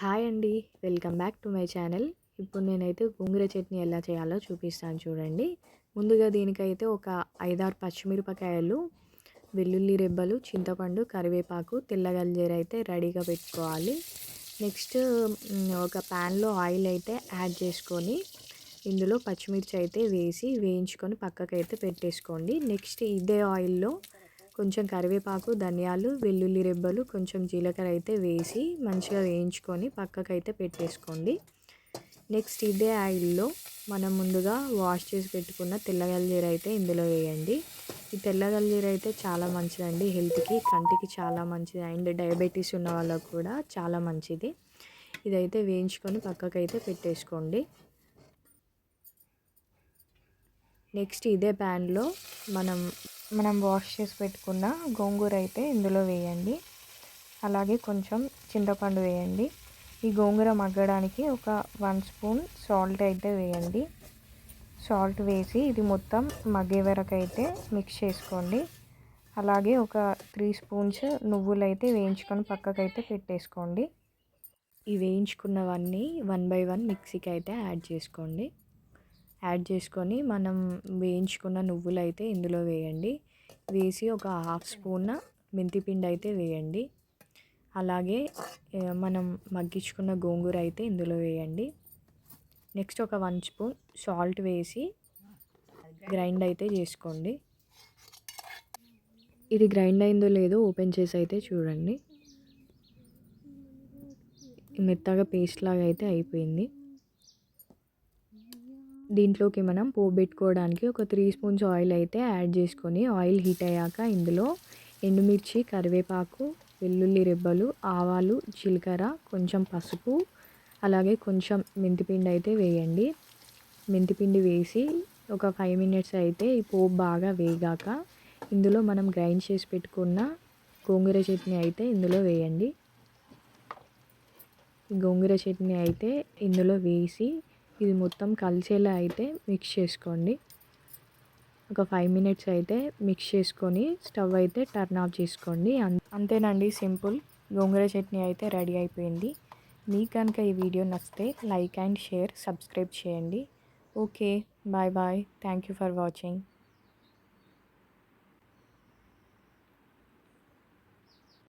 Hi అండి. Welcome back to my channel. ఇప్పుడు నేనైతే గోంగూర చట్నీ ఎలా చేయాలో చూపిస్తాను చూడండి. ముందుగా దీనికైతే ఒక ఐదారు పచ్చిమిరపకాయలు వెల్లుల్లి రెబ్బలు చింతపండు కరివేపాకు తెల్లగల్జీర అయితే రెడీగా పెట్టుకోవాలి. నెక్స్ట్ ఒక ప్యాన్లో ఆయిల్ అయితే యాడ్ చేసుకొని ఇందులో పచ్చిమిర్చి అయితే వేసి వేయించుకొని పక్కకైతే పెట్టేసుకోండి. నెక్స్ట్ ఇదే ఆయిల్లో కొంచెం కరివేపాకు ధనియాలు వెల్లుల్లి రెబ్బలు కొంచెం జీలకర్ర అయితే వేసి మంచిగా వేయించుకొని పక్కకైతే పెట్టేసుకోండి. నెక్స్ట్ ఇదే ఆయిల్లో మనం ముందుగా వాష్ చేసి పెట్టుకున్న తెల్లగల్జీర అయితే ఇందులో వేయండి. ఈ తెల్లగల్జీర అయితే చాలా మంచిదండి హెల్త్కి కంటికి చాలా మంచిది. అండ్ డయాబెటీస్ ఉన్న వాళ్ళకు కూడా చాలా మంచిది. ఇదైతే వేయించుకొని పక్కకైతే పెట్టేసుకోండి. నెక్స్ట్ ఇదే ప్యాన్లో మనం మనం వాష్ చేసి పెట్టుకున్న గోంగూర అయితే ఇందులో వేయండి. అలాగే కొంచెం చింతపండు వేయండి. ఈ గోంగూర మగ్గడానికి ఒక వన్ స్పూన్ సాల్ట్ అయితే వేయండి. సాల్ట్ వేసి ఇది మొత్తం మగ్గే వరకు అయితే మిక్స్ చేసుకోండి. అలాగే ఒక త్రీ స్పూన్స్ నువ్వులు అయితే వేయించుకొని పక్కకైతే పెట్టేసుకోండి. ఈ వేయించుకున్నవన్నీ వన్ బై వన్ మిక్సీకి అయితే యాడ్ చేసుకోండి. యాడ్ చేసుకొని మనం వేయించుకున్న నువ్వులు అయితే ఇందులో వేయండి. వేసి ఒక హాఫ్ స్పూన్ మెంతిపిండి అయితే వేయండి. అలాగే మనం మగ్గించుకున్న గోంగూర అయితే ఇందులో వేయండి. నెక్స్ట్ ఒక వన్ స్పూన్ సాల్ట్ వేసి గ్రైండ్ అయితే చేసుకోండి. ఇది గ్రైండ్ అయిందో లేదో ఓపెన్ చేసి అయితే చూడండి. మెత్తగా పేస్ట్ లాగా అయితే అయిపోయింది. దీంట్లోకి మనం పోబెట్టుకోవడానికి ఒక త్రీ స్పూన్స్ ఆయిల్ అయితే యాడ్ చేసుకొని ఆయిల్ హీట్ అయ్యాక ఇందులో ఎండుమిర్చి కరివేపాకు వెల్లుల్లి రెబ్బలు ఆవాలు జీలకర్ర కొంచెం పసుపు అలాగే కొంచెం మెంతిపిండి అయితే వేయండి. మెంతిపిండి వేసి ఒక ఫైవ్ మినిట్స్ అయితే ఈ పోపు బాగా వేగాక ఇందులో మనం గ్రైండ్ చేసి పెట్టుకున్న గోంగూర చట్నీ అయితే ఇందులో వేయండి. గోంగూర చట్నీ అయితే ఇందులో వేసి ఇది మొత్తం కలిసేలా అయితే మిక్స్ చేసుకోండి. ఒక ఫైవ్ మినిట్స్ అయితే మిక్స్ చేసుకొని స్టవ్ అయితే టర్న్ ఆఫ్ చేసుకోండి. అంతేనండి సింపుల్ గోంగూర చట్నీ అయితే రెడీ అయిపోయింది. మీకు కనుక ఈ వీడియో నచ్చితే లైక్ అండ్ షేర్ సబ్స్క్రైబ్ చేయండి. Okay bye bye thank you for watching